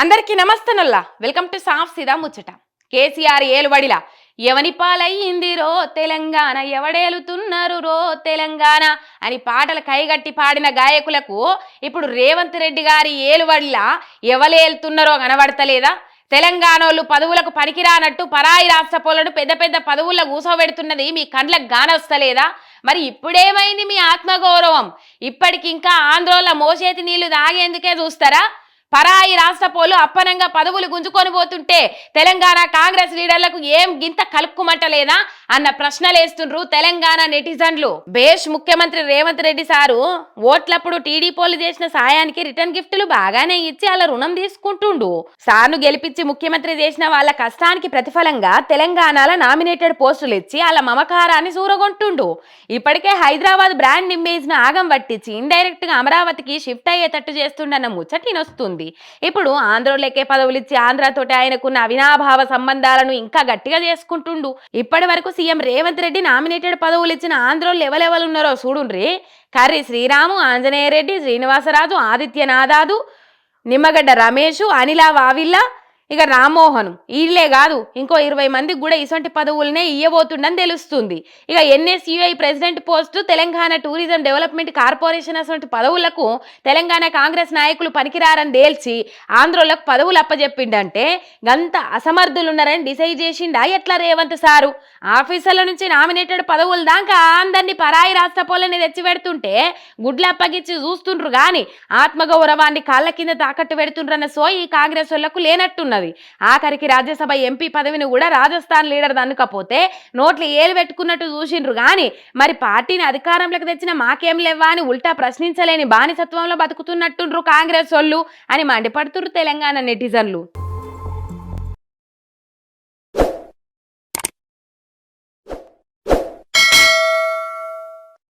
అందరికీ నమస్తనుల్లా welcome to సాఫ్ సిదా ముచ్చట. కేసీఆర్ ఏలుబడిలా. ఎవని పాలయ్యింది రో తెలంగాణ ఎవడేలుతున్నారు రో తెలంగాణ అని పాటలు కైగట్టి పాడిన గాయకులకు ఇప్పుడు రేవంత్ రెడ్డి గారి ఏలుబడిలా ఎవలేలుతున్నారో కనబడతలేదా? తెలంగాణోళ్ళు పదవులకు పనికిరానట్టు పరాయి రాష్ట్రపోలను పెద్ద పెద్ద పదవుల్లో కూసోబెడుతున్నది మీ కండ్లకు గానొస్తలేదా? మరి ఇప్పుడేమైంది మీ ఆత్మగౌరవం? ఇప్పటికింకా ఆంధ్రోళ్ళ మోసేతి నీళ్ళు తాగేందుకే చూస్తారా? పరాయి రాష్ట్ర పోలు అప్పనంగా పదవులు గుంజుకొని పోతుంటే తెలంగాణ కాంగ్రెస్ లీడర్లకు ఏం గింత కలుక్కుమంటలేదా అన్న ప్రశ్నలేస్తుండ్రు తెలంగాణ నెటిజన్లు. బేష్ ముఖ్యమంత్రి రేవంత్ రెడ్డి సారు ఓట్లప్పుడు టీడీపోలు చేసిన సాయానికి రిటర్న్ గిఫ్టులు బాగానే ఇచ్చి అలా రుణం తీసుకుంటుండు. సార్ను గెలిపించి ముఖ్యమంత్రి చేసిన వాళ్ళ కష్టానికి ప్రతిఫలంగా తెలంగాణలో నామినేటెడ్ పోస్టులు ఇచ్చి వాళ్ళ మమకారాన్ని సూరగొంటుండు. ఇప్పటికే హైదరాబాద్ బ్రాండ్ ఇమేజ్ను ఆగం పట్టించి ఇండైరెక్ట్గా అమరావతికి షిఫ్ట్ అయ్యేటట్టు చేస్తుండన్న ముచ్చటినొస్తుంది. ఇప్పుడు ఆంధ్రలోకే పదవులు ఇచ్చి ఆంధ్రతోటి ఆయనకున్న అవినాభావ సంబంధాలను ఇంకా గట్టిగా చేసుకుంటుండు. ఇప్పటి వరకు సీఎం రేవంత్ రెడ్డి నామినేటెడ్ పదవులు ఇచ్చిన ఆంధ్రోళ్ళు ఎవరెవరు ఉన్నారో చూడుండ్రి. కర్రి శ్రీరాము ఆంజనేయ రెడ్డి శ్రీనివాసరాజు ఆదిత్యనాథాదు నిమ్మగడ్డ రమేష్ అనిలా వావిల్ల ఇక రామ్మోహన్. వీళ్ళే కాదు ఇంకో ఇరవై మందికి కూడా ఇటువంటి పదవులనే ఇయ్యబోతుండని తెలుస్తుంది. ఇక NSUI president post Telangana tourism development corporation అటువంటి పదవులకు తెలంగాణ కాంగ్రెస్ నాయకులు పనికిరారని తేల్చి ఆంధ్రోలకు పదవులు అప్పజెప్పిండంటే గంత అసమర్థులు ఉన్నారని డిసైడ్ చేసిండా ఎట్లా రేవంత్ సారు? ఆఫీసర్ల నుంచి నామినేటెడ్ పదవులు దాకా అందరినీ పరాయి రాష్ట్ర పోలని తెచ్చి పెడుతుంటే గుడ్లు అప్పగించి చూస్తుండ్రు కానీ ఆత్మగౌరవాన్ని కాళ్ళ కింద తాకట్టు పెడుతుండ్రన్న సోయి కాంగ్రెస్ వాళ్ళకు లేనట్టున్నది. ఆఖరికి రాజ్యసభ ఎంపీ పదవిని కూడా రాజస్థాన్ లీడర్ దన్నుకపోతే నోట్లు ఏలు పెట్టుకున్నట్టు చూసిండ్రు. కానీ మరి పార్టీని అధికారంలోకి తెచ్చిన మాకేం లేవా అని ఉల్టా ప్రశ్నించలేని బానిసత్వంలో బతుకుతున్నట్టుండ్రు కాంగ్రెస్ వాళ్ళు అని మండిపడుతురు తెలంగాణ నెటిజన్లు.